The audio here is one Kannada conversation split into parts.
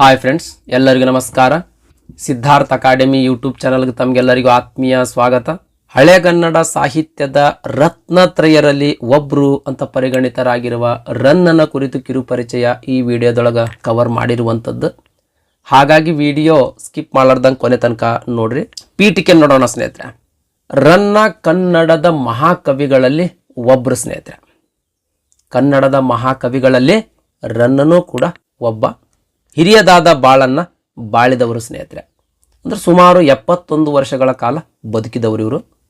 ಹಾಯ್ ಫ್ರೆಂಡ್ಸ್ ಎಲ್ಲರಿಗೂ ನಮಸ್ಕಾರ. ಸಿದ್ಧಾರ್ಥ ಅಕಾಡೆಮಿ ಯೂಟ್ಯೂಬ್ ಚಾನಲ್ಗೆ ತಮಗೆಲ್ಲರಿಗೂ ಆತ್ಮೀಯ ಸ್ವಾಗತ. ಹಳೆಗನ್ನಡ ಸಾಹಿತ್ಯದ ರತ್ನತ್ರಯರಲ್ಲಿ ಒಬ್ರು ಅಂತ ಪರಿಗಣಿತರಾಗಿರುವ ರನ್ನನ ಕುರಿತು ಕಿರುಪರಿಚಯ ಈ ವಿಡಿಯೋದೊಳಗೆ ಕವರ್ ಮಾಡಿರುವಂಥದ್ದು ಹಾಗಾಗಿ ವಿಡಿಯೋ ಸ್ಕಿಪ್ ಮಾಡಲಾರ್ದಂಗೆ ಕೊನೆ ತನಕ ನೋಡ್ರಿ. ಪೀಠಿಕೆ ನೋಡೋಣ ಸ್ನೇಹಿತರೆ. ರನ್ನ ಕನ್ನಡದ ಮಹಾಕವಿಗಳಲ್ಲಿ ಒಬ್ರು ಸ್ನೇಹಿತರೆ. ಕನ್ನಡದ ಮಹಾಕವಿಗಳಲ್ಲಿ ರನ್ನನೂ ಕೂಡ ಒಬ್ಬ ಹಿರಿಯದಾದ ಬಾಳನ್ನ ಬಾಳಿದವರು ಸ್ನೇಹಿತರೆ. ಅಂದರೆ ಸುಮಾರು ಎಪ್ಪತ್ತೊಂದು ವರ್ಷಗಳ ಕಾಲ ಬದುಕಿದವರು ಇವರು.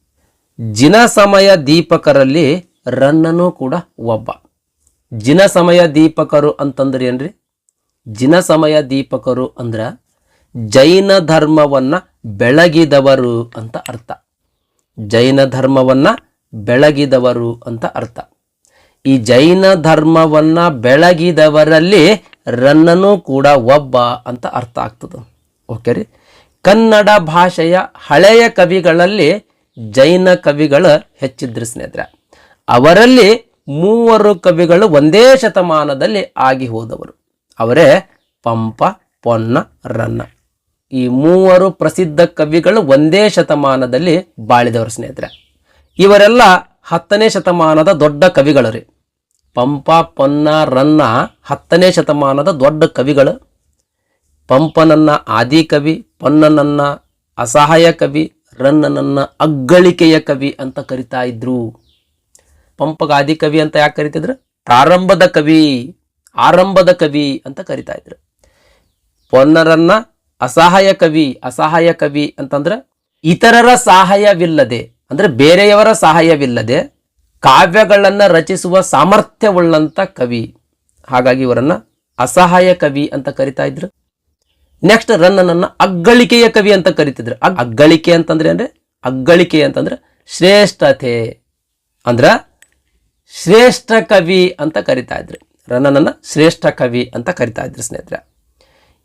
ಜಿನ ಸಮಯ ದೀಪಕರಲ್ಲಿ ರನ್ನನೂ ಕೂಡ ಒಬ್ಬ. ಜಿನ ಸಮಯ ದೀಪಕರು ಅಂತಂದ್ರೆ ಏನ್ರಿ? ಜಿನ ಸಮಯ ದೀಪಕರು ಅಂದ್ರೆ ಜೈನ ಧರ್ಮವನ್ನ ಬೆಳಗಿದವರು ಅಂತ ಅರ್ಥ. ಜೈನ ಧರ್ಮವನ್ನ ಬೆಳಗಿದವರು ಅಂತ ಅರ್ಥ. ಈ ಜೈನ ಧರ್ಮವನ್ನ ಬೆಳಗಿದವರಲ್ಲಿ ರನ್ನನೂ ಕೂಡ ಒಬ್ಬ ಅಂತ ಅರ್ಥ ಆಗ್ತದೆ. ಓಕೆ ರೀ? ಕನ್ನಡ ಭಾಷೆಯ ಹಳೆಯ ಕವಿಗಳಲ್ಲಿ ಜೈನ ಕವಿಗಳು ಹೆಚ್ಚಿದ್ರು ಸ್ನೇಹಿತರೆ. ಅವರಲ್ಲಿ ಮೂವರು ಕವಿಗಳು ಒಂದೇ ಶತಮಾನದಲ್ಲಿ ಆಗಿ ಹೋದವರು. ಅವರೇ ಪಂಪ, ಪೊನ್ನ, ರನ್ನ. ಈ ಮೂವರು ಪ್ರಸಿದ್ಧ ಕವಿಗಳು ಒಂದೇ ಶತಮಾನದಲ್ಲಿ ಬಾಳಿದವರು ಸ್ನೇಹಿತರೆ. ಇವರೆಲ್ಲ ಹತ್ತನೇ ಶತಮಾನದ ದೊಡ್ಡ ಕವಿಗಳು ರೀ. ಪಂಪ ಪೊನ್ನ ರನ್ನ ಹತ್ತನೇ ಶತಮಾನದ ದೊಡ್ಡ ಕವಿಗಳು. ಪಂಪನನ್ನ ಆದಿಕವಿ ಪೊನ್ನನನ್ನ ಅಸಹಾಯ ಕವಿ, ರನ್ನನನ್ನ ಅಗ್ಗಳಿಕೆಯ ಕವಿ ಅಂತ ಕರಿತಾ ಇದ್ರು. ಪಂಪಗ ಆದಿಕವಿ ಅಂತ ಯಾಕೆ ಕರಿತಿದ್ರು? ಪ್ರಾರಂಭದ ಕವಿ, ಆರಂಭದ ಕವಿ ಅಂತ ಕರಿತಾ ಇದ್ರು. ಪೊನ್ನರನ್ನ ಅಸಹಾಯ ಕವಿ ಅಸಹಾಯ ಕವಿ ಅಂತಂದ್ರೆ ಇತರರ ಸಹಾಯವಿಲ್ಲದೆ, ಅಂದ್ರೆ ಬೇರೆಯವರ ಸಹಾಯವಿಲ್ಲದೆ ಕಾವ್ಯಗಳನ್ನ ರಚಿಸುವ ಸಾಮರ್ಥ್ಯವುಳ್ಳಂತ ಕವಿ. ಹಾಗಾಗಿ ಇವರನ್ನು ಅಸಹಾಯ ಕವಿ ಅಂತ ಕರಿತಾ ಇದ್ರು. ನೆಕ್ಸ್ಟ್ ರನ್ನನನ್ನ ಅಗ್ಗಳಿಕೆಯ ಕವಿ ಅಂತ ಕರಿತಿದ್ರು. ಅಗ್- ಅಗ್ಗಳಿಕೆ ಅಂತಂದ್ರೆ ಅಂದ್ರೆ ಅಗ್ಗಳಿಕೆ ಅಂತಂದ್ರೆ ಶ್ರೇಷ್ಠತೆ. ಅಂದ್ರೆ ಶ್ರೇಷ್ಠ ಕವಿ ಅಂತ ಕರಿತಾ ಇದ್ರು. ರನ್ನನನ್ನ ಶ್ರೇಷ್ಠ ಕವಿ ಅಂತ ಕರಿತಾ ಇದ್ರು ಸ್ನೇಹಿತರೆ.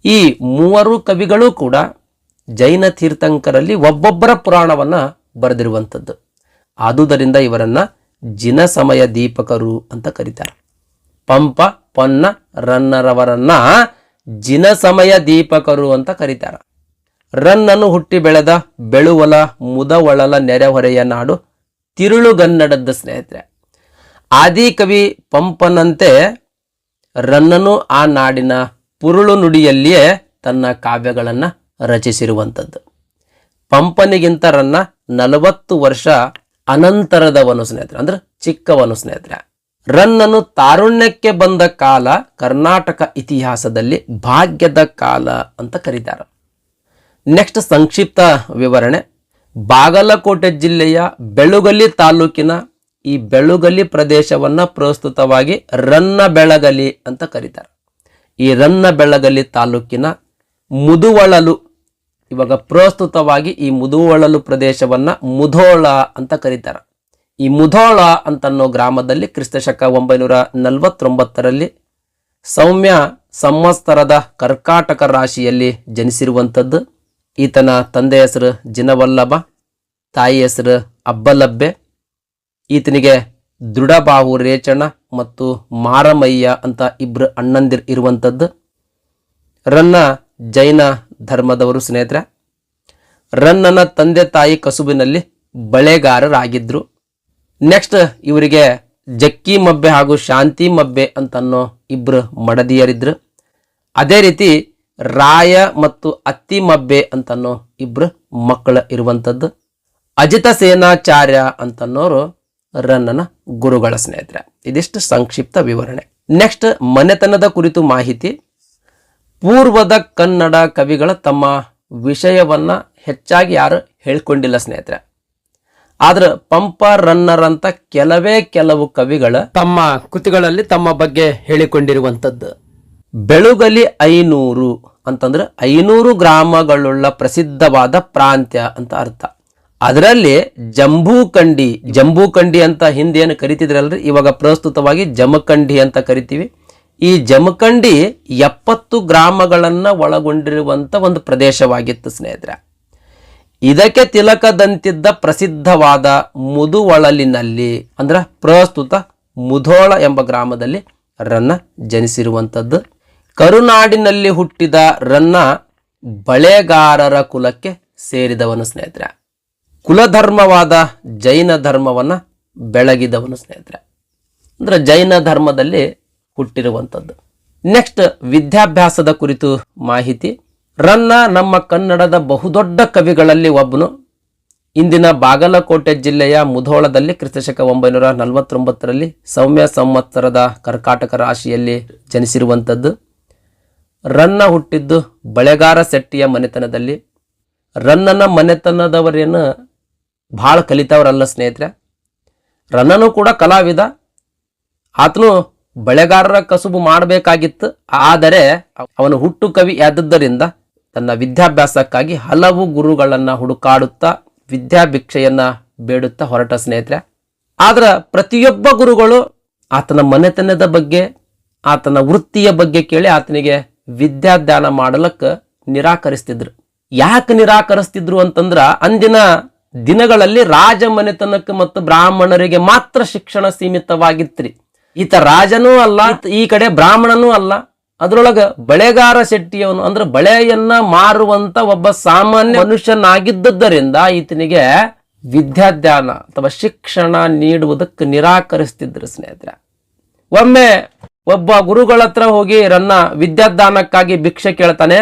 ಈ ಮೂವರು ಕವಿಗಳು ಕೂಡ ಜೈನ ತೀರ್ಥಂಕರಲ್ಲಿ ಒಬ್ಬೊಬ್ಬರ ಪುರಾಣವನ್ನ ಬರೆದಿರುವಂಥದ್ದು ಆದುದರಿಂದ ಇವರನ್ನ ಜಿನ ಸಮಯ ದೀಪಕರು ಅಂತ ಕರೀತಾರೆ. ಪಂಪ, ಪೊನ್ನ, ರನ್ನರವರನ್ನ ಜಿನ ಸಮಯ ದೀಪಕರು ಅಂತ ಕರೀತಾರೆ. ರನ್ನನ್ನು ಹುಟ್ಟಿ ಬೆಳೆದ ಬೆಳುವಲ, ಮುದವಳಲ, ನೆರೆಹೊರೆಯ ನಾಡು ತಿರುಳುಗನ್ನಡದ ಸ್ನೇಹಿತರೆ. ಆದಿಕವಿ ಪಂಪನಂತೆ ರನ್ನನು ಆ ನಾಡಿನ ಪುರುಳು ನುಡಿಯಲ್ಲಿಯೇ ತನ್ನ ಕಾವ್ಯಗಳನ್ನು ರಚಿಸಿರುವಂಥದ್ದು ಪಂಪನಿಗಿಂತ ರನ್ನ ನಲವತ್ತು ವರ್ಷ ಅನಂತರದವನು ಸ್ನೇಹಿತರೆ ಅಂದ್ರೆ ಚಿಕ್ಕವನು ಸ್ನೇಹಿತರೆ ರನ್ನನು ತಾರುಣ್ಯಕ್ಕೆ ಬಂದ ಕಾಲ ಕರ್ನಾಟಕ ಇತಿಹಾಸದಲ್ಲಿ ಭಾಗ್ಯದ ಕಾಲ ಅಂತ ಕರೀತಾರೆ. ನೆಕ್ಸ್ಟ್ ಸಂಕ್ಷಿಪ್ತ ವಿವರಣೆ. ಬಾಗಲಕೋಟೆ ಜಿಲ್ಲೆಯ ಬೆಳುಗಲಿ ತಾಲೂಕಿನ ಈ ಬೆಳುಗಲಿ ಪ್ರದೇಶವನ್ನ ಪ್ರಸ್ತುತವಾಗಿ ರನ್ನ ಬೆಳಗಲಿ ಅಂತ ಕರೀತಾರೆ. ಈ ರನ್ನ ಬೆಳಗಲಿ ತಾಲೂಕಿನ ಮುದುವಳಲು ಇವಾಗ ಪ್ರಸ್ತುತವಾಗಿ ಈ ಮುದುವಳಲು ಪ್ರದೇಶವನ್ನ ಮುಧೋಳ ಅಂತ ಕರೀತಾರೆ. ಈ ಮುಧೋಳ ಅಂತನ್ನೋ ಗ್ರಾಮದಲ್ಲಿ ಕ್ರಿಸ್ತಶಕ ಒಂಬೈನೂರ ನಲವತ್ತೊಂಬತ್ತರಲ್ಲಿ ಸೌಮ್ಯ ಸಂವತ್ಸರದ ಕರ್ಕಾಟಕ ರಾಶಿಯಲ್ಲಿ ಜನಿಸಿರುವಂಥದ್ದು. ಈತನ ತಂದೆ ಹೆಸರು ಜಿನವಲ್ಲಭ, ತಾಯಿ ಹೆಸರು ಅಬ್ಬಲಬ್ಬೆ. ಈತನಿಗೆ ದೃಢಬಾಹು ರೇಚಣ ಮತ್ತು ಮಾರಮಯ್ಯ ಅಂತ ಇಬ್ಬರು ಅಣ್ಣಂದಿರ್ ಇರುವಂಥದ್ದು. ರನ್ನ ಜೈನ ಧರ್ಮದವರು ಸ್ನೇಹಿತರೆ, ರನ್ನನ ತಂದೆ ತಾಯಿ ಕಸುಬಿನಲ್ಲಿ ಬಳೆಗಾರರಾಗಿದ್ದರು ನೆಕ್ಸ್ಟ್ ಇವರಿಗೆ ಜಕ್ಕಿ ಮಬ್ಬೆ ಹಾಗೂ ಶಾಂತಿ ಮಬ್ಬೆ ಅಂತನ್ನೋ ಇಬ್ಬರು ಮಡದಿಯರಿದ್ರು. ಅದೇ ರೀತಿ ರಾಯ ಮತ್ತು ಅತ್ತಿ ಮಬ್ಬೆ ಅಂತನ್ನೋ ಇಬ್ಬರು ಮಕ್ಕಳು ಇರುವಂಥದ್ದು. ಅಜಿತ ಸೇನಾಚಾರ್ಯ ಅಂತನ್ನೋರು ರನ್ನನ ಗುರುಗಳ ಸ್ನೇಹಿತರೆ. ಇದಿಷ್ಟು ಸಂಕ್ಷಿಪ್ತ ವಿವರಣೆ. ನೆಕ್ಸ್ಟ್ ಮನೆತನದ ಕುರಿತು ಮಾಹಿತಿ. ಪೂರ್ವದ ಕನ್ನಡ ಕವಿಗಳ ತಮ್ಮ ವಿಷಯವನ್ನ ಹೆಚ್ಚಾಗಿ ಯಾರು ಹೇಳ್ಕೊಂಡಿಲ್ಲ ಸ್ನೇಹಿತರೆ. ಆದ್ರೆ ಪಂಪ ಅಂತ ಕೆಲವೇ ಕೆಲವು ಕವಿಗಳ ತಮ್ಮ ಕೃತಿಗಳಲ್ಲಿ ತಮ್ಮ ಬಗ್ಗೆ ಹೇಳಿಕೊಂಡಿರುವಂಥದ್ದು. ಬೆಳುಗಲಿ ಐನೂರು ಅಂತಂದ್ರೆ ಐನೂರು ಗ್ರಾಮಗಳುಳ್ಳ ಪ್ರಸಿದ್ಧವಾದ ಪ್ರಾಂತ್ಯ ಅಂತ ಅರ್ಥ. ಅದರಲ್ಲಿ ಜಂಬೂಕಂಡಿ ಜಂಬೂಕಂಡಿ ಅಂತ ಹಿಂದೆ ಏನು ಕರಿತಿದ್ರಲ್ರಿ ಇವಾಗ ಪ್ರಸ್ತುತವಾಗಿ ಜಮಖಂಡಿ ಅಂತ ಕರಿತೀವಿ. ಈ ಜಮಖಂಡಿ ಎಪ್ಪತ್ತು ಗ್ರಾಮಗಳನ್ನು ಒಳಗೊಂಡಿರುವಂಥ ಒಂದು ಪ್ರದೇಶವಾಗಿತ್ತು, ಸ್ನೇಹಿತರೆ. ಇದಕ್ಕೆ ತಿಲಕದಂತಿದ್ದ ಪ್ರಸಿದ್ಧವಾದ ಮುದುವಳಲಿನಲ್ಲಿ, ಅಂದ್ರೆ ಪ್ರಸ್ತುತ ಮುಧೋಳ ಎಂಬ ಗ್ರಾಮದಲ್ಲಿ ರನ್ನ ಜನಿಸಿರುವಂಥದ್ದು ಕರುನಾಡಿನಲ್ಲಿ ಹುಟ್ಟಿದ ರನ್ನ ಬಳೆಗಾರರ ಕುಲಕ್ಕೆ ಸೇರಿದವನು, ಸ್ನೇಹಿತರೆ. ಕುಲಧರ್ಮವಾದ ಜೈನ ಧರ್ಮವನ್ನು ಬೆಳಗಿದವನು, ಸ್ನೇಹಿತರೆ. ಅಂದ್ರೆ ಜೈನ ಧರ್ಮದಲ್ಲಿ ಹುಟ್ಟಿರುವಂಥದ್ದು. ನೆಕ್ಸ್ಟ್ ವಿದ್ಯಾಭ್ಯಾಸದ ಕುರಿತು ಮಾಹಿತಿ. ರನ್ನ ನಮ್ಮ ಕನ್ನಡದ ಬಹುದೊಡ್ಡ ಕವಿಗಳಲ್ಲಿ ಒಬ್ಬನು ಇಂದಿನ ಬಾಗಲಕೋಟೆ ಜಿಲ್ಲೆಯ ಮುಧೋಳದಲ್ಲಿ ಕ್ರಿಸ್ತಶಕ ಒಂಬೈನೂರ ನಲವತ್ತೊಂಬತ್ತರಲ್ಲಿ ಸೌಮ್ಯ ಸಂವತ್ಸರದ ಕರ್ಕಾಟಕ ರಾಶಿಯಲ್ಲಿ ಜನಿಸಿರುವಂಥದ್ದು. ರನ್ನ ಹುಟ್ಟಿದ್ದು ಬಳೆಗಾರ ಶೆಟ್ಟಿಯ ಮನೆತನದಲ್ಲಿ. ರನ್ನನ ಮನೆತನದವರೇನು ಭಾಳ ಕಲಿತವರಲ್ಲ ಸ್ನೇಹಿತರೆ. ರನ್ನನು ಕೂಡ ಕಲಾವಿದ. ಆತನು ಬಳೆಗಾರರ ಕಸುಬು ಮಾಡಬೇಕಾಗಿತ್ತು. ಆದರೆ ಅವನು ಹುಟ್ಟು ಕವಿ ಆದದ್ದರಿಂದ ತನ್ನ ವಿದ್ಯಾಭ್ಯಾಸಕ್ಕಾಗಿ ಹಲವು ಗುರುಗಳನ್ನ ಹುಡುಕಾಡುತ್ತಾ ವಿದ್ಯಾಭಿಕ್ಷೆಯನ್ನ ಬೇಡುತ್ತಾ ಹೊರಟ ಸ್ನೇಹಿತರೆ. ಆದ್ರ ಪ್ರತಿಯೊಬ್ಬ ಗುರುಗಳು ಆತನ ಮನೆತನದ ಬಗ್ಗೆ, ಆತನ ವೃತ್ತಿಯ ಬಗ್ಗೆ ಕೇಳಿ ಆತನಿಗೆ ವಿದ್ಯಾದಾನ ಮಾಡಲಕ್ಕ ನಿರಾಕರಿಸ್ತಿದ್ರು. ಯಾಕೆ ನಿರಾಕರಿಸ್ತಿದ್ರು ಅಂತಂದ್ರ ಅಂದಿನ ದಿನಗಳಲ್ಲಿ ರಾಜ ಮನೆತನಕ್ಕೆ ಮತ್ತು ಬ್ರಾಹ್ಮಣರಿಗೆ ಮಾತ್ರ ಶಿಕ್ಷಣ ಸೀಮಿತವಾಗಿತ್ರಿ. ಈತ ರಾಜನೂ ಅಲ್ಲ ಈ ಕಡೆ ಬ್ರಾಹ್ಮಣನೂ ಅಲ್ಲ. ಅದರೊಳಗ ಬಳೆಗಾರ ಶೆಟ್ಟಿಯವನು ಅಂದ್ರೆ ಬಳೆಯನ್ನ ಮಾರುವಂತ ಒಬ್ಬ ಸಾಮಾನ್ಯ ಮನುಷ್ಯನಾಗಿದ್ದರಿಂದ ಈತನಿಗೆ ವಿದ್ಯಾದಾನ ಅಥವಾ ಶಿಕ್ಷಣ ನೀಡುವುದಕ್ಕೆ ನಿರಾಕರಿಸ್ತಿದ್ರು ಸ್ನೇಹಿತರೆ. ಒಮ್ಮೆ ಒಬ್ಬ ಗುರುಗಳ ಹತ್ರ ಹೋಗಿ ರನ್ನ ವಿದ್ಯಾದಾನಕ್ಕಾಗಿ ಭಿಕ್ಷೆ ಕೇಳ್ತಾನೆ.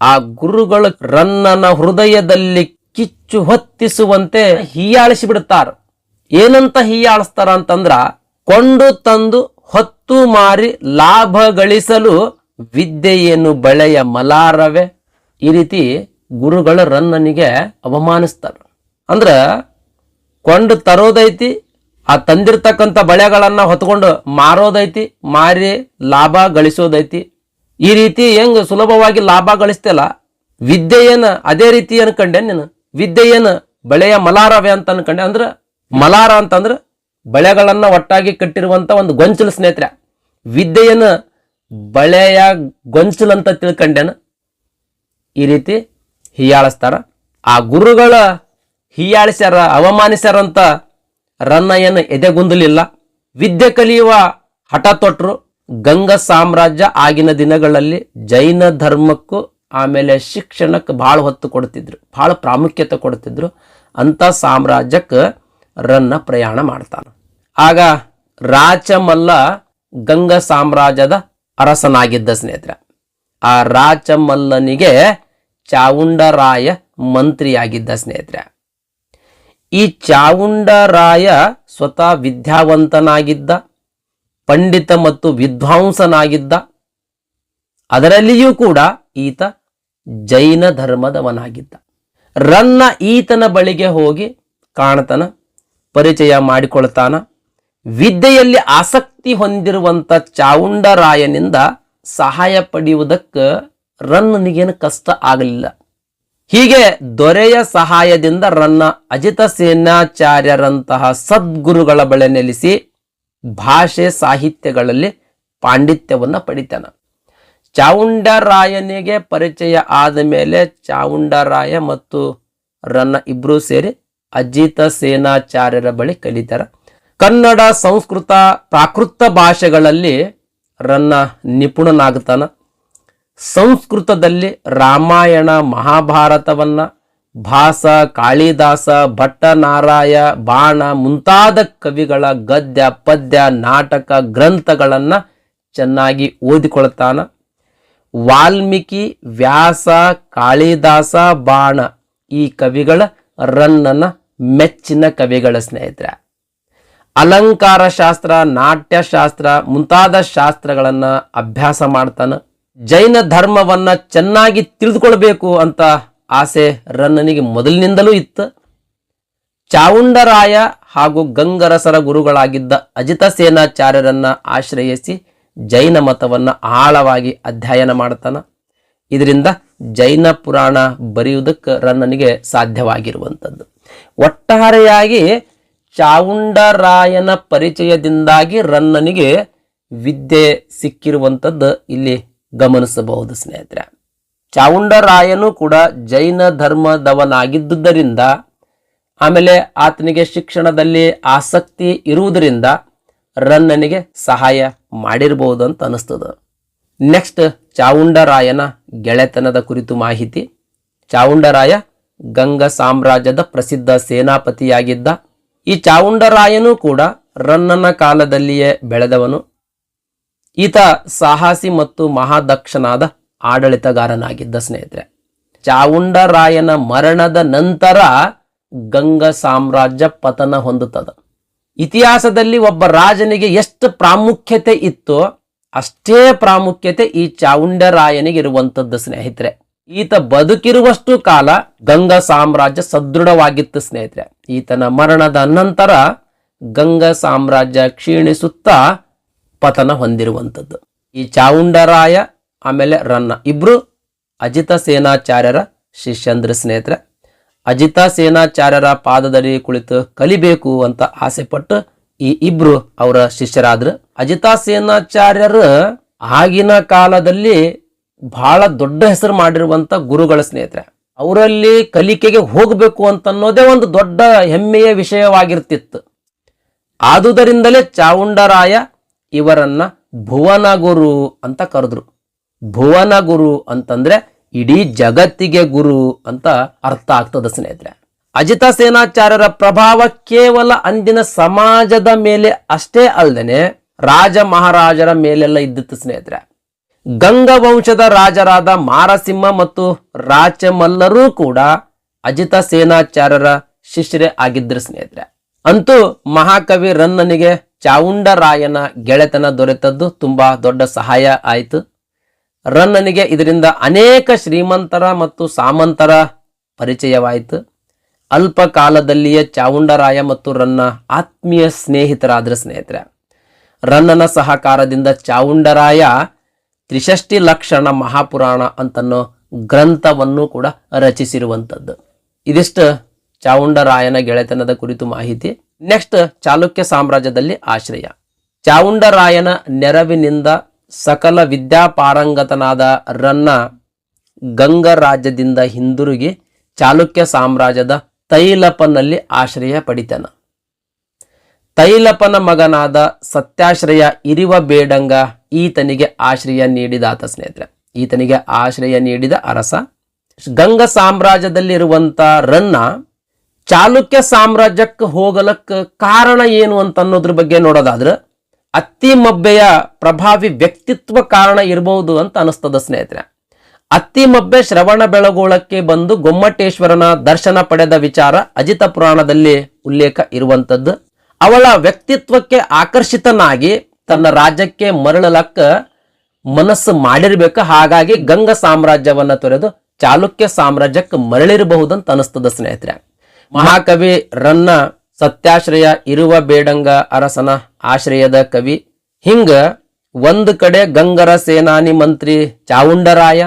ಆ ಗುರುಗಳು ರನ್ನನ ಹೃದಯದಲ್ಲಿ ಕಿಚ್ಚು ಹೊತ್ತಿಸುವಂತೆ ಹೀಯಾಳಿಸಿ ಬಿಡುತ್ತಾರ ಏನಂತ ಹೀಯಾಳಿಸ್ತಾರ ಅಂತಂದ್ರ ಕೊಂಡು ತಂದು ಹೊತ್ತು ಮಾರಿ ಲಾಭ ಗಳಿಸಲು ವಿದ್ಯೆಯನ್ನು ಬಳೆಯ ಮಲಾರವೇ. ಈ ರೀತಿ ಗುರುಗಳ ರನ್ನನಿಗೆ ಅವಮಾನಿಸ್ತಾರೆ. ಅಂದ್ರ ಕೊಂಡು ತರೋದೈತಿ, ಆ ತಂದಿರ್ತಕ್ಕಂಥ ಬಳೆಗಳನ್ನ ಹೊತ್ಕೊಂಡು ಮಾರೋದೈತಿ, ಮಾರಿ ಲಾಭ ಗಳಿಸೋದೈತಿ. ಈ ರೀತಿ ಹೆಂಗ್ ಸುಲಭವಾಗಿ ಲಾಭ ಗಳಿಸ್ತಲ್ಲ ವಿದ್ಯೆಯನ್ನ ಅದೇ ರೀತಿ ಅನ್ಕಂಡೆ ನೀನು. ವಿದ್ಯೆಯನ್ನ ಬಳೆಯ ಮಲಾರವೇ ಅಂತ ಅನ್ಕಂಡೆ. ಅಂದ್ರೆ ಮಲಾರ ಅಂತಂದ್ರ ಬಳೆಗಳನ್ನ ಒಟ್ಟಾಗಿ ಕಟ್ಟಿರುವಂತ ಒಂದು ಗೊಂಚಲು ಸ್ನೇಹಿತರೆ, ವಿದ್ಯೆಯನ್ನು ಬಳೆಯ ಗೊಂಚಲಂತ ತಿಳ್ಕೊಂಡೇನ ಈ ರೀತಿ ಹೀಯಾಳಿಸ್ತಾರ. ಆ ಗುರುಗಳ ಹೀಯಾಳಿಸ್ಯಾರ ಅವಮಾನಿಸ್ಯಾರಂತ ರನ್ನಯ್ಯನ ಎದೆಗುಂದಲಿಲ್ಲ. ವಿದ್ಯೆ ಕಲಿಯುವ ಹಠ ತೊಟ್ಟರು ಗಂಗ ಸಾಮ್ರಾಜ್ಯ ಆಗಿನ ದಿನಗಳಲ್ಲಿ ಜೈನ ಧರ್ಮಕ್ಕೂ ಆಮೇಲೆ ಶಿಕ್ಷಣಕ್ಕೆ ಭಾಳ ಹೊತ್ತು ಕೊಡ್ತಿದ್ರು, ಭಾಳ ಪ್ರಾಮುಖ್ಯತೆ ಕೊಡ್ತಿದ್ರು. ಅಂತ ಸಾಮ್ರಾಜ್ಯಕ್ಕೆ ರನ್ನ ಪ್ರಯಾಣ ಮಾಡ್ತಾನೆ. ಆಗ ರಾಚಮಲ್ಲ ಗಂಗ ಸಾಮ್ರಾಜ್ಯದ ಅರಸನಾಗಿದ್ದ ಸ್ನೇಹಿತರ. ಆ ರಾಚಮಲ್ಲನಿಗೆ ಚಾವುಂಡರಾಯ ಮಂತ್ರಿಯಾಗಿದ್ದ ಸ್ನೇಹಿತರೆ. ಈ ಚಾವುಂಡರಾಯ ಸ್ವತಃ ವಿದ್ಯಾವಂತನಾಗಿದ್ದ, ಪಂಡಿತ ಮತ್ತು ವಿದ್ವಾಂಸನಾಗಿದ್ದ, ಅದರಲ್ಲಿಯೂ ಕೂಡ ಈತ ಜೈನ ಧರ್ಮದವನಾಗಿದ್ದ. ರನ್ನ ಈತನ ಬಳಿಗೆ ಹೋಗಿ ಕಾಣ್ತಾನ, ಪರಿಚಯ ಮಾಡಿಕೊಳ್ತಾನ. ವಿದ್ಯೆಯಲ್ಲಿ ಆಸಕ್ತಿ ಹೊಂದಿರುವಂತ ಚಾವುಂಡರಾಯನಿಂದ ಸಹಾಯ ಪಡೆಯುವುದಕ್ಕೆ ರನ್ನನಿಗೇನು ಕಷ್ಟ ಆಗಲಿಲ್ಲ. ಹೀಗೆ ದೊರೆಯ ಸಹಾಯದಿಂದ ರನ್ನ ಅಜಿತ ಸೇನಾಚಾರ್ಯರಂತಹ ಸದ್ಗುರುಗಳ ಬಳಿ ನೆಲೆಸಿ ಭಾಷೆ ಸಾಹಿತ್ಯಗಳಲ್ಲಿ ಪಾಂಡಿತ್ಯವನ್ನು ಪಡಿತಾನ. ಚಾವುಂಡರಾಯನಿಗೆ ಪರಿಚಯ ಆದ ಮೇಲೆ ಚಾವುಂಡರಾಯ ಮತ್ತು ರನ್ನ ಇಬ್ಬರೂ ಸೇರಿ ಅಜಿತ ಸೇನಾಚಾರ್ಯರ ಬಳಿ ಕಲಿತಾರ. ಕನ್ನಡ ಸಂಸ್ಕೃತ ಪ್ರಾಕೃತ ಭಾಷೆಗಳಲ್ಲಿ ರನ್ನ ನಿಪುಣನಾಗ್ತಾನ ಸಂಸ್ಕೃತದಲ್ಲಿ ರಾಮಾಯಣ, ಮಹಾಭಾರತವನ್ನ, ಭಾಸ, ಕಾಳಿದಾಸ ಭಟ್ಟನಾರಾಯ ಬಾಣ ಮುಂತಾದ ಕವಿಗಳ ಗದ್ಯ, ಪದ್ಯ, ನಾಟಕ ಗ್ರಂಥಗಳನ್ನ ಚೆನ್ನಾಗಿ ಓದಿಕೊಳ್ತಾನ. ವಾಲ್ಮೀಕಿ, ವ್ಯಾಸ, ಕಾಳಿದಾಸ, ಬಾಣ ಈ ಕವಿಗಳ ರನ್ನನ ಮೆಚ್ಚಿನ ಕವಿಗಳ ಸ್ನೇಹಿತರೆ. ಅಲಂಕಾರ ಶಾಸ್ತ್ರ ನಾಟ್ಯಶಾಸ್ತ್ರ ಮುಂತಾದ ಶಾಸ್ತ್ರಗಳನ್ನ ಅಭ್ಯಾಸ ಮಾಡ್ತಾನೆ. ಜೈನ ಧರ್ಮವನ್ನು ಚೆನ್ನಾಗಿ ತಿಳಿದುಕೊಳ್ಬೇಕು ಅಂತ ಆಸೆ ರನ್ನನಿಗೆ ಮೊದಲಿನಿಂದಲೂ ಇತ್ತು. ಚಾವುಂಡರಾಯ ಹಾಗೂ ಗಂಗರಸರ ಗುರುಗಳಾಗಿದ್ದ ಅಜಿತ ಸೇನಾಚಾರ್ಯರನ್ನ ಆಶ್ರಯಿಸಿ ಜೈನ ಮತವನ್ನ ಆಳವಾಗಿ ಅಧ್ಯಯನ ಮಾಡ್ತಾನ. ಇದರಿಂದ ಜೈನ ಪುರಾಣ ಬರೆಯುವುದಕ್ಕೆ ರನ್ನನಿಗೆ ಸಾಧ್ಯವಾಗಿರುವಂಥದ್ದು ಒಟ್ಟಾರೆಯಾಗಿ ಚಾವುಂಡರಾಯನ ಪರಿಚಯದಿಂದಾಗಿ ರನ್ನನಿಗೆ ವಿದ್ಯೆ ಸಿಕ್ಕಿರುವಂಥದ್ದು ಇಲ್ಲಿ ಗಮನಿಸಬಹುದು, ಸ್ನೇಹಿತರೆ. ಚಾವುಂಡರಾಯನು ಕೂಡ ಜೈನ ಧರ್ಮದವನಾಗಿದ್ದುದರಿಂದ, ಆಮೇಲೆ ಆತನಿಗೆ ಶಿಕ್ಷಣದಲ್ಲಿ ಆಸಕ್ತಿ ಇರುವುದರಿಂದ ರನ್ನನಿಗೆ ಸಹಾಯ ಮಾಡಿರ್ಬೋದು ಅಂತ ಅನಿಸ್ತದ ನೆಕ್ಸ್ಟ್ ಚಾವುಂಡರಾಯನ ಗೆಳೆತನದ ಕುರಿತು ಮಾಹಿತಿ. ಚಾವುಂಡರಾಯ ಗಂಗ ಸಾಮ್ರಾಜ್ಯದ ಪ್ರಸಿದ್ಧ ಸೇನಾಪತಿಯಾಗಿದ್ದ ಈ ಚಾವುಂಡರಾಯನೂ ಕೂಡ ರನ್ನನ ಕಾಲದಲ್ಲಿಯೇ ಬೆಳೆದವನು. ಈತ ಸಾಹಸಿ ಮತ್ತು ಮಹಾದಕ್ಷನಾದ ಆಡಳಿತಗಾರನಾಗಿದ್ದ ಸ್ನೇಹಿತರೆ. ಚಾವುಂಡರಾಯನ ಮರಣದ ನಂತರ ಗಂಗ ಸಾಮ್ರಾಜ್ಯ ಪತನ ಹೊಂದುತ್ತದೆ. ಇತಿಹಾಸದಲ್ಲಿ ಒಬ್ಬ ರಾಜನಿಗೆ ಎಷ್ಟು ಪ್ರಾಮುಖ್ಯತೆ ಇತ್ತೋ ಅಷ್ಟೇ ಪ್ರಾಮುಖ್ಯತೆ ಈ ಚಾವುಂಡರಾಯನಿಗೆ ಇರುವಂಥದ್ದು ಸ್ನೇಹಿತರೆ. ಈತ ಬದುಕಿರುವಷ್ಟು ಕಾಲ ಗಂಗ ಸಾಮ್ರಾಜ್ಯ ಸದೃಢವಾಗಿತ್ತು, ಸ್ನೇಹಿತರೆ. ಈತನ ಮರಣದ ನಂತರ ಗಂಗ ಸಾಮ್ರಾಜ್ಯ ಕ್ಷೀಣಿಸುತ್ತಾ ಪತನ ಹೊಂದಿರುವಂಥದ್ದು. ಈ ಚಾವುಂಡರಾಯ, ಆಮೇಲೆ ರನ್ನ ಇಬ್ರು ಅಜಿತ ಸೇನಾಚಾರ್ಯರ ಶಿಷ್ಯಂದ್ರ, ಸ್ನೇಹಿತರೆ. ಅಜಿತ ಸೇನಾಚಾರ್ಯರ ಪಾದದಲ್ಲಿ ಕುಳಿತು ಕಲಿಬೇಕು ಅಂತ ಆಸೆಪಟ್ಟು ಈ ಇಬ್ರು ಅವರ ಶಿಷ್ಯರಾದ್ರು. ಅಜಿತ ಸೇನಾಚಾರ್ಯರು ಆಗಿನ ಕಾಲದಲ್ಲಿ ಬಹಳ ದೊಡ್ಡ ಹೆಸರು ಮಾಡಿರುವಂಥ ಗುರುಗಳ ಸ್ನೇಹಿತರೆ, ಅವರಲ್ಲಿ ಕಲಿಕೆಗೆ ಹೋಗಬೇಕು ಅಂತನ್ನೋದೇ ಒಂದು ದೊಡ್ಡ ಹೆಮ್ಮೆಯ ವಿಷಯವಾಗಿರ್ತಿತ್ತು. ಆದುದರಿಂದಲೇ ಚಾವುಂಡರಾಯ ಇವರನ್ನ ಭುವನ ಗುರು ಅಂತ ಕರೆದ್ರು. ಭುವನ ಗುರು ಅಂತಂದ್ರೆ ಇಡೀ ಜಗತ್ತಿಗೆ ಗುರು ಅಂತ ಅರ್ಥ ಆಗ್ತದ ಸ್ನೇಹಿತರೆ. ಅಜಿತ ಸೇನಾಚಾರ್ಯರ ಪ್ರಭಾವ ಕೇವಲ ಅಂದಿನ ಸಮಾಜದ ಮೇಲೆ ಅಷ್ಟೇ ಅಲ್ಲದೆ ರಾಜ ಮಹಾರಾಜರ ಮೇಲೆಲ್ಲ ಇದ್ದಿತ್ತು ಸ್ನೇಹಿತರೆ. ಗಂಗ ವಂಶದ ರಾಜರಾದ ಮಾರಸಿಂಹ ಮತ್ತು ರಾಚಮಲ್ಲರೂ ಕೂಡ ಅಜಿತ ಸೇನಾಚಾರ್ಯರ ಶಿಷ್ಯರೇ ಆಗಿದ್ರು ಸ್ನೇಹಿತರೆ. ಅಂತೂ ಮಹಾಕವಿ ರನ್ನನಿಗೆ ಚಾವುಂಡರಾಯನ ಗೆಳೆತನ ದೊರೆತದ್ದು ತುಂಬಾ ದೊಡ್ಡ ಸಹಾಯ ಆಯಿತು. ರನ್ನನಿಗೆ ಇದರಿಂದ ಅನೇಕ ಶ್ರೀಮಂತರ ಮತ್ತು ಸಾಮಂತರ ಪರಿಚಯವಾಯಿತು. ಅಲ್ಪ ಕಾಲದಲ್ಲಿಯೇ ಚಾವುಂಡರಾಯ ಮತ್ತು ರನ್ನ ಆತ್ಮೀಯ ಸ್ನೇಹಿತರಾದ್ರ ಸ್ನೇಹಿತರೆ. ರನ್ನನ ಸಹಕಾರದಿಂದ ಚಾವುಂಡರಾಯ ತ್ರಿಷಷ್ಟಿ ಲಕ್ಷಣ ಮಹಾಪುರಾಣ ಅಂತನ್ನೋ ಗ್ರಂಥವನ್ನು ಕೂಡ ರಚಿಸಿರುವಂಥದ್ದು. ಇದಿಷ್ಟು ಚಾವುಂಡರಾಯನ ಗೆಳೆತನದ ಕುರಿತು ಮಾಹಿತಿ. ನೆಕ್ಸ್ಟ್ ಚಾಲುಕ್ಯ ಸಾಮ್ರಾಜ್ಯದಲ್ಲಿ ಆಶ್ರಯ. ಚಾವುಂಡರಾಯನ ನೆರವಿನಿಂದ ಸಕಲ ವಿದ್ಯಾಪಾರಂಗತನಾದ ರನ್ನ ಗಂಗ ರಾಜ್ಯದಿಂದ ಹಿಂದಿರುಗಿ ಚಾಲುಕ್ಯ ಸಾಮ್ರಾಜ್ಯದ ತೈಲಪನಲ್ಲಿ ಆಶ್ರಯ ಪಡಿತನ. ತೈಲಪನ ಮಗನಾದ ಸತ್ಯಾಶ್ರಯ ಇರಿವ ಬೇಡಂಗ ಈತನಿಗೆ ಆಶ್ರಯ ನೀಡಿದಾತ ಸ್ನೇಹಿತರೆ. ಈತನಿಗೆ ಆಶ್ರಯ ನೀಡಿದ ಅರಸ. ಗಂಗ ಸಾಮ್ರಾಜ್ಯದಲ್ಲಿರುವಂತ ರನ್ನ ಚಾಲುಕ್ಯ ಸಾಮ್ರಾಜ್ಯಕ್ಕೆ ಹೋಗಲಕ್ಕ ಕಾರಣ ಏನು ಅಂತ ಅನ್ನೋದ್ರ ಬಗ್ಗೆ ನೋಡೋದಾದ್ರೆ ಅತ್ತಿ ಮಬ್ಬೆಯ ಪ್ರಭಾವಿ ವ್ಯಕ್ತಿತ್ವ ಕಾರಣ ಇರಬಹುದು ಅಂತ ಅನಿಸ್ತದ ಸ್ನೇಹಿತರೆ. ಅತ್ತಿ ಮಬ್ಬೆ ಶ್ರವಣ ಬೆಳಗೋಳಕ್ಕೆ ಬಂದು ಗೊಮ್ಮಟೇಶ್ವರನ ದರ್ಶನ ಪಡೆದ ವಿಚಾರ ಅಜಿತ ಪುರಾಣದಲ್ಲಿ ಉಲ್ಲೇಖ ಇರುವಂತದ್ದು. ಅವಳ ವ್ಯಕ್ತಿತ್ವಕ್ಕೆ ಆಕರ್ಷಿತನಾಗಿ ತನ್ನ ರಾಜ್ಯಕ್ಕೆ ಮರಳಲಕ್ಕ ಮನಸ್ಸು ಮಾಡಿರ್ಬೇಕು. ಹಾಗಾಗಿ ಗಂಗ ಸಾಮ್ರಾಜ್ಯವನ್ನ ತೊರೆದು ಚಾಲುಕ್ಯ ಸಾಮ್ರಾಜ್ಯಕ್ಕೆ ಮರಳಿರಬಹುದಂತ ಅನಿಸ್ತದ ಸ್ನೇಹಿತರೆ. ಮಹಾಕವಿ ರನ್ನ ಸತ್ಯಾಶ್ರಯ ಇರುವ ಬೇಡಂಗ ಅರಸನ ಆಶ್ರಯದ ಕವಿ. ಹಿಂಗ ಒಂದು ಕಡೆ ಗಂಗರ ಸೇನಾನಿ ಮಂತ್ರಿ ಚಾವುಂಡರಾಯ,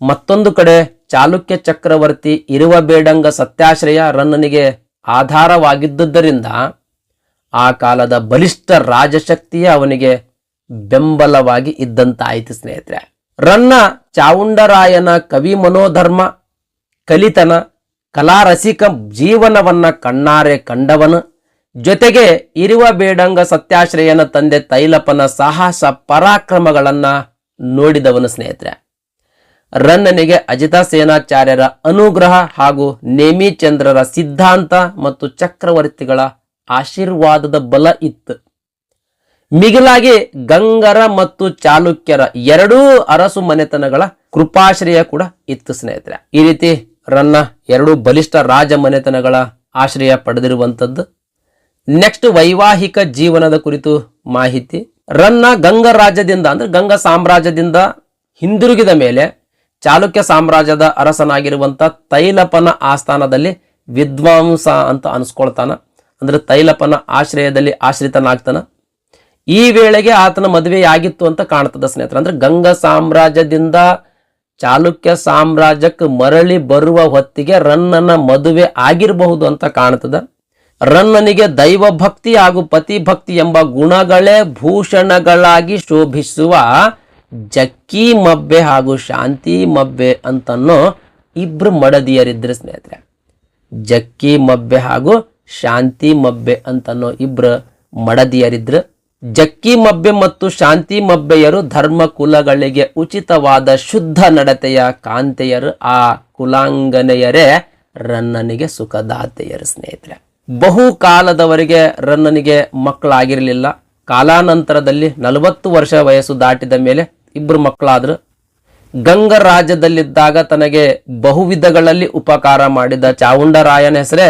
ಮತ್ತೊಂದು ಕಡೆ ಚಾಲುಕ್ಯ ಚಕ್ರವರ್ತಿ ಇರುವ ಬೇಡಂಗ ಸತ್ಯಾಶ್ರಯ ರನ್ನನಿಗೆ ಆಧಾರವಾಗಿದ್ದುದರಿಂದ ಆ ಕಾಲದ ಬಲಿಷ್ಠ ರಾಜಶಕ್ತಿಯೇ ಅವನಿಗೆ ಬೆಂಬಲವಾಗಿ ಇದ್ದಂತಾಯಿತು, ಸ್ನೇಹಿತರೆ. ರನ್ನ ಚಾವುಂಡರಾಯನ ಕವಿ ಮನೋಧರ್ಮ, ಕಲಿತನ, ಕಲಾರಸಿಕ ಜೀವನವನ್ನ ಕಣ್ಣಾರೆ ಕಂಡವನು. ಜೊತೆಗೆ ಇರುವ ಬೇಡಂಗ ಸತ್ಯಾಶ್ರಯನ ತಂದೆ ತೈಲಪನ ಸಾಹಸ ಪರಾಕ್ರಮಗಳನ್ನ ನೋಡಿದವನು, ಸ್ನೇಹಿತರೆ. ರನ್ನನಿಗೆ ಅಜಿತ ಸೇನಾಚಾರ್ಯರ ಅನುಗ್ರಹ ಹಾಗೂ ನೇಮಿಚಂದ್ರರ ಸಿದ್ಧಾಂತ ಮತ್ತು ಚಕ್ರವರ್ತಿಗಳ ಆಶೀರ್ವಾದದ ಬಲ ಇತ್ತು. ಮಿಗಿಲಾಗಿ ಗಂಗರ ಮತ್ತು ಚಾಲುಕ್ಯರ ಎರಡೂ ಅರಸು ಮನೆತನಗಳ ಕೃಪಾಶ್ರಯ ಕೂಡ ಇತ್ತು ಸ್ನೇಹಿತರೆ. ಈ ರೀತಿ ರನ್ನ ಎರಡು ಬಲಿಷ್ಠ ರಾಜ ಮನೆತನಗಳ ಆಶ್ರಯ ಪಡೆದಿರುವಂಥದ್ದು. ನೆಕ್ಸ್ಟ್ ವೈವಾಹಿಕ ಜೀವನದ ಕುರಿತು ಮಾಹಿತಿ. ರನ್ನ ಗಂಗ ರಾಜ್ಯದಿಂದ ಅಂದ್ರೆ ಗಂಗ ಸಾಮ್ರಾಜ್ಯದಿಂದ ಹಿಂದಿರುಗಿದ ಮೇಲೆ ಚಾಲುಕ್ಯ ಸಾಮ್ರಾಜ್ಯದ ಅರಸನಾಗಿರುವಂತ ತೈಲಪನ ಆಸ್ಥಾನದಲ್ಲಿ ವಿದ್ವಾಂಸ ಅಂತ ಅನ್ಸ್ಕೊಳ್ತಾನ. ಅಂದ್ರೆ ತೈಲಪನ ಆಶ್ರಯದಲ್ಲಿ ಆಶ್ರಿತನಾಗ್ತಾನ. ಈ ವೇಳೆಗೆ ಆತನ ಮದುವೆ ಆಗಿತ್ತು ಅಂತ ಕಾಣ್ತದ ಸ್ನೇಹಿತರೆ. ಅಂದ್ರೆ ಗಂಗ ಸಾಮ್ರಾಜ್ಯದಿಂದ ಚಾಲುಕ್ಯ ಸಾಮ್ರಾಜ್ಯಕ್ಕೆ ಮರಳಿ ಬರುವ ಹೊತ್ತಿಗೆ ರನ್ನನ ಮದುವೆ ಆಗಿರಬಹುದು ಅಂತ ಕಾಣ್ತದ. ರನ್ನನಿಗೆ ದೈವ ಭಕ್ತಿ ಹಾಗೂ ಪತಿ ಭಕ್ತಿ ಎಂಬ ಗುಣಗಳೇ ಭೂಷಣಗಳಾಗಿ ಶೋಭಿಸುವ ಜಕ್ಕಿ ಮಬ್ಬೆ ಹಾಗೂ ಶಾಂತಿ ಮಬ್ಬೆ ಅಂತನ್ನೋ ಇಬ್ರು ಮಡದಿಯರಿದ್ರೆ ಸ್ನೇಹಿತರೆ. ಜಕ್ಕಿ ಮಬ್ಬೆ ಹಾಗೂ ಶಾಂತಿ ಮಬ್ಬೆ ಅಂತನೋ ಇಬ್ರು ಮಡದಿಯರಿದ್ರು, ಜಕ್ಕಿ ಮಬ್ಬೆ ಮತ್ತು ಶಾಂತಿ ಮಬ್ಬೆಯರು ಧರ್ಮ ಕುಲಗಳಿಗೆ ಉಚಿತವಾದ ಶುದ್ಧ ನಡತೆಯ ಕಾಂತೆಯರು, ಆ ಕುಲಾಂಗನೆಯರೇ ರನ್ನನಿಗೆ ಸುಖದಾತೆಯರು ಸ್ನೇಹಿತರೆ. ಬಹು ಕಾಲದವರೆಗೆ ರನ್ನನಿಗೆ ಮಕ್ಕಳಾಗಿರಲಿಲ್ಲ. ಕಾಲಾನಂತರದಲ್ಲಿ ನಲವತ್ತು ವರ್ಷ ವಯಸ್ಸು ದಾಟಿದ ಮೇಲೆ ಇಬ್ಬರು ಮಕ್ಕಳಾದ್ರು. ಗಂಗ ರಾಜ್ಯದಲ್ಲಿದ್ದಾಗ ತನಗೆ ಬಹುವಿಧಗಳಲ್ಲಿ ಉಪಕಾರ ಮಾಡಿದ ಚಾವುಂಡರಾಯನ ಹೆಸರೇ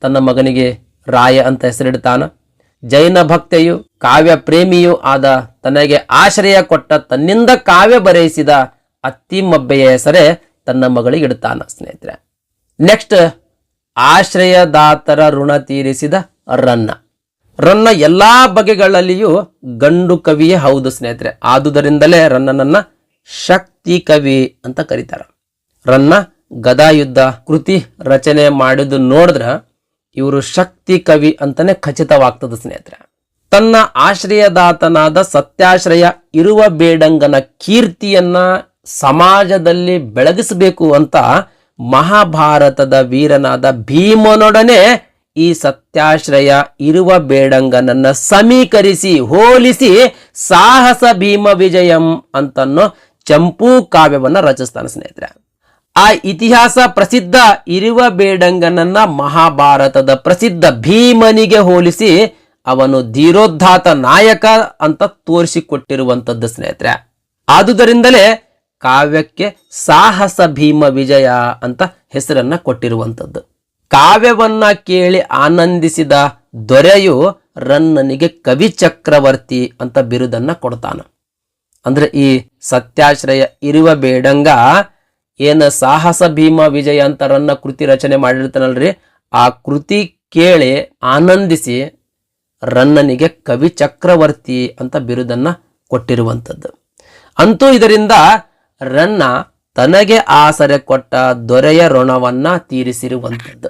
ತನ್ನ ಮಗನಿಗೆ ರಾಯ ಅಂತ ಹೆಸರಿಡ್ತಾನ ಜೈನ ಭಕ್ತೆಯು ಕಾವ್ಯ ಪ್ರೇಮಿಯೂ ಆದ ತನಗೆ ಆಶ್ರಯ ಕೊಟ್ಟ ತನ್ನಿಂದ ಕಾವ್ಯ ಬರೆಯಿಸಿದ ಅತ್ತಿಮಬ್ಬೆಯ ಹೆಸರೇ ತನ್ನ ಮಗಳಿಗೆ ಇಡ್ತಾನ ಸ್ನೇಹಿತರೆ. ನೆಕ್ಸ್ಟ್ ಆಶ್ರಯದಾತರ ಋಣ ತೀರಿಸಿದ ರನ್ನ. ರನ್ನ ಎಲ್ಲಾ ಬಗೆಗಳಲ್ಲಿಯೂ ಗಂಡು ಕವಿಯೇ ಹೌದು, ಸ್ನೇಹಿತರೆ. ಆದುದರಿಂದಲೇ ರನ್ನನನ್ನ ಶಕ್ತಿ ಕವಿ ಅಂತ ಕರೀತಾರ. ರನ್ನ ಗದಾಯುದ್ಧ ಕೃತಿ ರಚನೆ ಮಾಡಿದ್ದು ನೋಡಿದ್ರ ಇವರು ಶಕ್ತಿ ಕವಿ ಅಂತಾನೆ ಖಚಿತವಾಗ್ತದೆ ಸ್ನೇಹಿತರೆ. ತನ್ನ ಆಶ್ರಯದಾತನಾದ ಸತ್ಯಾಶ್ರಯ ಇರುವ ಬೇಡಂಗನ ಕೀರ್ತಿಯನ್ನ ಸಮಾಜದಲ್ಲಿ ಬೆಳಗಿಸಬೇಕು ಅಂತ ಮಹಾಭಾರತದ ವೀರನಾದ ಭೀಮನೊಡನೆ ಈ ಸತ್ಯಾಶ್ರಯ ಇರುವ ಬೇಡಂಗನನ್ನ ಸಮೀಕರಿಸಿ, ಹೋಲಿಸಿ ಸಾಹಸ ಭೀಮ ವಿಜಯಂ ಅಂತನ್ನೋ ಚಂಪೂ ಕಾವ್ಯವನ್ನ ರಚಿಸ್ತಾನೆ ಸ್ನೇಹಿತರೆ. ಆ ಇತಿಹಾಸ ಪ್ರಸಿದ್ಧ ಇರುವ ಬೇಡಂಗನನ್ನ ಮಹಾಭಾರತದ ಪ್ರಸಿದ್ಧ ಭೀಮನಿಗೆ ಹೋಲಿಸಿ ಅವನು ಧೀರೋದ್ಧಾತ ನಾಯಕ ಅಂತ ತೋರಿಸಿಕೊಟ್ಟಿರುವಂತದ್ದು ಸ್ನೇಹಿತರೆ. ಆದುದರಿಂದಲೇ ಕಾವ್ಯಕ್ಕೆ ಸಾಹಸ ಭೀಮ ವಿಜಯ ಅಂತ ಹೆಸರನ್ನ ಕೊಟ್ಟಿರುವಂಥದ್ದು ಕಾವ್ಯವನ್ನ ಕೇಳಿ ಆನಂದಿಸಿದ ದೊರೆಯು ರನ್ನನಿಗೆ ಕವಿ ಚಕ್ರವರ್ತಿ ಅಂತ ಬಿರುದನ್ನ ಕೊಡ್ತಾನ. ಅಂದ್ರೆ ಈ ಸತ್ಯಾಶ್ರಯ ಇರುವ ಬೇಡಂಗ ಏನ ಸಾಹಸ ಭೀಮ ವಿಜಯ ಅಂತ ರನ್ನ ಕೃತಿ ರಚನೆ ಮಾಡಿರ್ತಾನಲ್ರಿ? ಆ ಕೃತಿ ಕೇಳಿ ಆನಂದಿಸಿ ರನ್ನನಿಗೆ ಕವಿ ಚಕ್ರವರ್ತಿ ಅಂತ ಬಿರುದನ್ನ ಕೊಟ್ಟಿರುವಂಥದ್ದು. ಅಂತೂ ಇದರಿಂದ ರನ್ನ ತನಗೆ ಆಸರೆ ಕೊಟ್ಟ ದೊರೆಯ ಋಣವನ್ನ ತೀರಿಸಿರುವಂಥದ್ದು.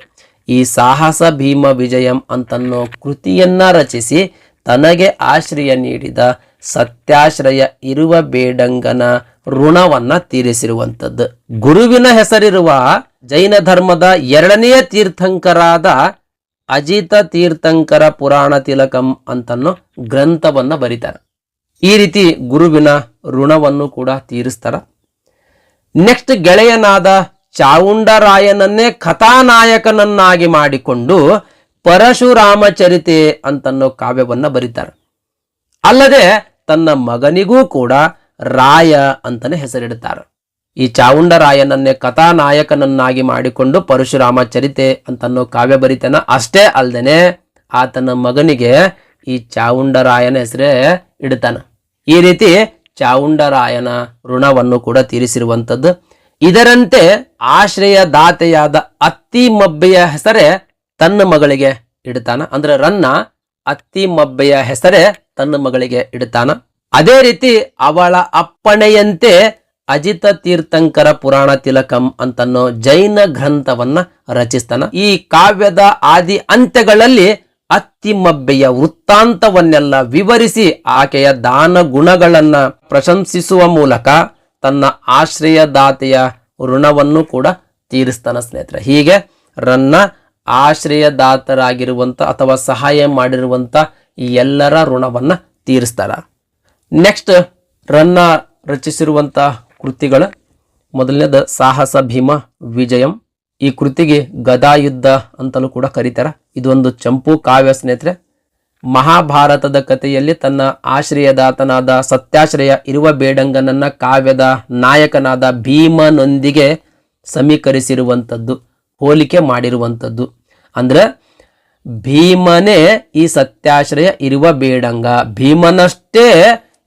ಈ ಸಾಹಸ ಭೀಮ ವಿಜಯಂ ಅಂತನ್ನೋ ಕೃತಿಯನ್ನ ರಚಿಸಿ ತನಗೆ ಆಶ್ರಯ ನೀಡಿದ ಸತ್ಯಾಶ್ರಯ ಇರುವ ಬೇಡಂಗನ ಋಣವನ್ನ ತೀರಿಸಿರುವಂಥದ್ದು. ಗುರುವಿನ ಹೆಸರಿರುವ ಜೈನ ಧರ್ಮದ ಎರಡನೆಯ ತೀರ್ಥಂಕರಾದ ಅಜಿತ ತೀರ್ಥಂಕರ ಪುರಾಣ ತಿಲಕಂ ಅಂತನ್ನೋ ಗ್ರಂಥವನ್ನ ಬರೀತಾರೆ. ಈ ರೀತಿ ಗುರುವಿನ ಋಣವನ್ನು ಕೂಡ ತೀರಿಸ್ತಾರ. ನೆಕ್ಸ್ಟ್ ಗೆಳೆಯನಾದ ಚಾವುಂಡರಾಯನನ್ನೇ ಕಥಾನಾಯಕನನ್ನಾಗಿ ಮಾಡಿಕೊಂಡು ಪರಶುರಾಮ ಚರಿತೆ ಅಂತನ್ನೋ ಕಾವ್ಯವನ್ನ ಬರೀತಾರೆ. ಅಲ್ಲದೆ ತನ್ನ ಮಗನಿಗೂ ಕೂಡ ರಾಯ ಅಂತಾನೆ ಹೆಸರಿಡುತ್ತಾರೆ. ಈ ಚಾವುಂಡರಾಯನನ್ನೇ ಕಥಾನಾಯಕನನ್ನಾಗಿ ಮಾಡಿಕೊಂಡು ಪರಶುರಾಮ ಚರಿತೆ ಅಂತನ್ನೋ ಕಾವ್ಯ ಬರಿತಾನ ಅಷ್ಟೇ ಅಲ್ದೇನೆ ಆತನ ಮಗನಿಗೆ ಈ ಚಾವುಂಡರಾಯನ ಹೆಸರೇ ಇಡ್ತಾನ ಈ ರೀತಿ ಚಾವುಂಡರಾಯನ ಋಣವನ್ನು ಕೂಡ ತೀರಿಸಿರುವಂಥದ್ದು. ಇದರಂತೆ ಆಶ್ರಯದಾತೆಯಾದ ಅತ್ತಿ ಮಬ್ಬೆಯ ಹೆಸರೇ ತನ್ನ ಮಗಳಿಗೆ ಇಡ್ತಾನ ಅಂದ್ರೆ ರನ್ನ ಅತ್ತಿ ಮಬ್ಬೆಯ ಹೆಸರೇ ತನ್ನ ಮಗಳಿಗೆ ಇಡ್ತಾನ ಅದೇ ರೀತಿ ಅವಳ ಅಪ್ಪಣೆಯಂತೆ ಅಜಿತ ತೀರ್ಥಂಕರ ಪುರಾಣ ತಿಲಕಂ ಅಂತನ್ನೋ ಜೈನ ಗ್ರಂಥವನ್ನ ರಚಿಸ್ತಾನ. ಈ ಕಾವ್ಯದ ಆದಿ ಅಂತ್ಯಗಳಲ್ಲಿ ಅತ್ತಿಮಬ್ಬೆಯ ವೃತ್ತಾಂತವನ್ನೆಲ್ಲ ವಿವರಿಸಿ ಆಕೆಯ ದಾನ ಗುಣಗಳನ್ನ ಪ್ರಶಂಸಿಸುವ ಮೂಲಕ ತನ್ನ ಆಶ್ರಯದಾತೆಯ ಋಣವನ್ನು ಕೂಡ ತೀರಿಸ್ತಾನ ಸ್ನೇಹಿತರೆ. ಹೀಗೆ ರನ್ನ ಆಶ್ರಯದಾತರಾಗಿರುವಂತ ಅಥವಾ ಸಹಾಯ ಮಾಡಿರುವಂಥ ಈ ಎಲ್ಲರ ಋಣವನ್ನ ತೀರಿಸ್ತಾರ. ನೆಕ್ಸ್ಟ್ ರನ್ನ ರಚಿಸಿರುವಂಥ ಕೃತಿಗಳ ಮೊದಲನೇದ ಸಾಹಸ ಭೀಮ ವಿಜಯಂ. ಈ ಕೃತಿಗೆ ಗದಾಯುದ್ಧ ಅಂತಲೂ ಕೂಡ ಕರೀತಾರ. ಇದೊಂದು ಚಂಪು ಕಾವ್ಯ ಸ್ನೇಹಿತರೆ. ಮಹಾಭಾರತದ ಕಥೆಯಲ್ಲಿ ತನ್ನ ಆಶ್ರಯದಾತನಾದ ಸತ್ಯಾಶ್ರಯ ಇರುವ ಬೇಡಂಗನನ್ನ ಕಾವ್ಯದ ನಾಯಕನಾದ ಭೀಮನೊಂದಿಗೆ ಸಮೀಕರಿಸಿರುವಂಥದ್ದು, ಹೋಲಿಕೆ ಮಾಡಿರುವಂಥದ್ದು. ಅಂದ್ರೆ, ಭೀಮನೇ ಈ ಸತ್ಯಾಶ್ರಯ ಇರುವ ಬೇಡಂಗ. ಭೀಮನಷ್ಟೇ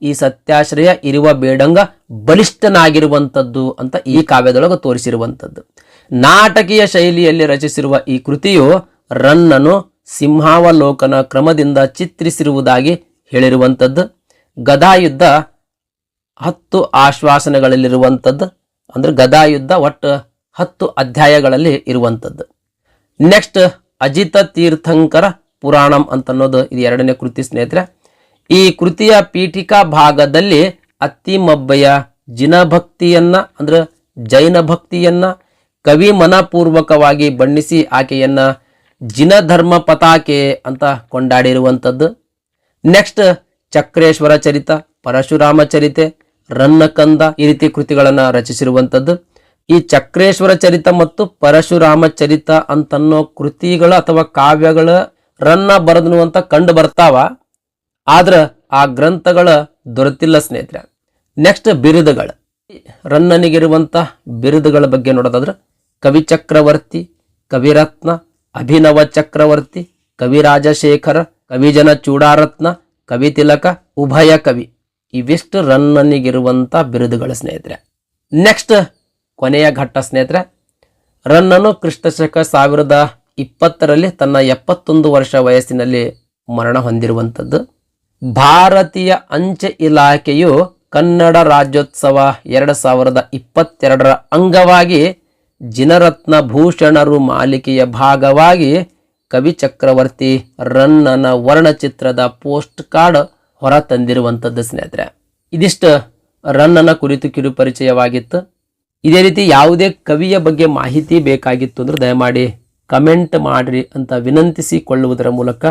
ಈ ಸತ್ಯಾಶ್ರಯ ಇರುವ ಬೇಡಂಗ ಬಲಿಷ್ಠನಾಗಿರುವಂಥದ್ದು ಅಂತ ಈ ಕಾವ್ಯದೊಳಗೆ ತೋರಿಸಿರುವಂಥದ್ದು. ನಾಟಕೀಯ ಶೈಲಿಯಲ್ಲಿ ರಚಿಸಿರುವ ಈ ಕೃತಿಯು ರನ್ನನು ಸಿಂಹಾವಲೋಕನ ಕ್ರಮದಿಂದ ಚಿತ್ರಿಸಿರುವುದಾಗಿ ಹೇಳಿರುವಂಥದ್ದು. ಗದಾಯುದ್ಧ ಹತ್ತು ಆಶ್ವಾಸನೆಗಳಲ್ಲಿರುವಂಥದ್ದು. ಅಂದ್ರೆ ಗದಾಯುದ್ಧ ಒಟ್ಟು ಹತ್ತು ಅಧ್ಯಾಯಗಳಲ್ಲಿ ಇರುವಂಥದ್ದು. ನೆಕ್ಸ್ಟ್ ಅಜಿತ ತೀರ್ಥಂಕರ ಪುರಾಣಂ ಅಂತನ್ನೋದು ಇದು ಎರಡನೇ ಕೃತಿ ಸ್ನೇಹಿತರೆ. ಈ ಕೃತಿಯ ಪೀಠಿಕಾ ಭಾಗದಲ್ಲಿ ಅತ್ತಿಮಬ್ಬೆಯ ಜಿನಭಕ್ತಿಯನ್ನ, ಅಂದ್ರೆ ಜೈನ ಭಕ್ತಿಯನ್ನ ಕವಿ ಮನಪೂರ್ವಕವಾಗಿ ಬಣ್ಣಿಸಿ ಆಕೆಯನ್ನ ಜಿನ ಧರ್ಮ ಪತಾಕೆ ಅಂತ ಕೊಂಡಾಡಿರುವಂಥದ್ದು. ನೆಕ್ಸ್ಟ್ ಚಕ್ರೇಶ್ವರ ಚರಿತ, ಪರಶುರಾಮ ಚರಿತೆ, ರನ್ನಕಂದ ಈ ರೀತಿ ಕೃತಿಗಳನ್ನು ರಚಿಸಿರುವಂಥದ್ದು. ಈ ಚಕ್ರೇಶ್ವರ ಚರಿತ ಮತ್ತು ಪರಶುರಾಮ ಚರಿತ ಅಂತನ್ನೋ ಕೃತಿಗಳ ಅಥವಾ ಕಾವ್ಯಗಳ ರನ್ನ ಬರೆದನು ಅಂತ ಕಂಡು ಬರ್ತಾವ. ಆದ್ರ ಆ ಗ್ರಂಥಗಳ ದೊರೆತಿಲ್ಲ ಸ್ನೇಹಿತರೆ. ನೆಕ್ಸ್ಟ್ ಬಿರುದುಗಳು. ರನ್ನನಿಗಿರುವಂತ ಬಿರುದುಗಳ ಬಗ್ಗೆ ನೋಡೋದಾದ್ರೆ ಕವಿ ಚಕ್ರವರ್ತಿ ಕವಿರತ್ನ, ಅಭಿನವ ಚಕ್ರವರ್ತಿ ಕವಿ ರಾಜಶೇಖರ ಕವಿಜನ ಚೂಡಾರತ್ನ, ಕವಿ ತಿಲಕ, ಉಭಯ ಕವಿ. ಇವಿಷ್ಟು ರನ್ನನಿಗಿರುವಂತ ಬಿರುದುಗಳ ಸ್ನೇಹಿತರೆ. ನೆಕ್ಸ್ಟ್ ಕೊನೆಯ ಘಟ್ಟ ಸ್ನೇಹಿತರೆ. ರನ್ನನು ಕ್ರಿಸ್ತಶಕ ಸಾವಿರದ ಇಪ್ಪತ್ತರಲ್ಲಿ ತನ್ನ ಎಪ್ಪತ್ತೊಂದು ವರ್ಷ ವಯಸ್ಸಿನಲ್ಲಿ ಮರಣ ಹೊಂದಿರುವಂಥದ್ದು. ಭಾರತೀಯ ಅಂಚೆ ಇಲಾಖೆಯು ಕನ್ನಡ ರಾಜ್ಯೋತ್ಸವ ಎರಡು ಸಾವಿರದ ಇಪ್ಪತ್ತೆರಡರ ಅಂಗವಾಗಿ ಜಿನರತ್ನ ಭೂಷಣರು ಮಾಲಿಕೆಯ ಭಾಗವಾಗಿ ಕವಿ ಚಕ್ರವರ್ತಿ ರನ್ನನ ವರ್ಣಚಿತ್ರದ ಪೋಸ್ಟ್ ಕಾರ್ಡ್ ಹೊರ ತಂದಿರುವಂಥದ್ದು ಸ್ನೇಹಿತರೆ. ಇದಿಷ್ಟು ರನ್ನನ ಕುರಿತು ಕಿರು ಪರಿಚಯವಾಗಿತ್ತು. ಇದೇ ರೀತಿ ಯಾವುದೇ ಕವಿಯ ಬಗ್ಗೆ ಮಾಹಿತಿ ಬೇಕಾಗಿತ್ತು ಅಂದ್ರೆ ದಯಮಾಡಿ ಕಮೆಂಟ್ ಮಾಡಿರಿ ಅಂತ ವಿನಂತಿಸಿಕೊಳ್ಳುವುದರ ಮೂಲಕ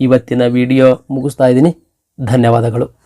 ಇವತ್ತಿನ ವಿಡಿಯೋ ಮುಗಿಸ್ತಾ ಇದ್ದೀನಿ. ಧನ್ಯವಾದಗಳು.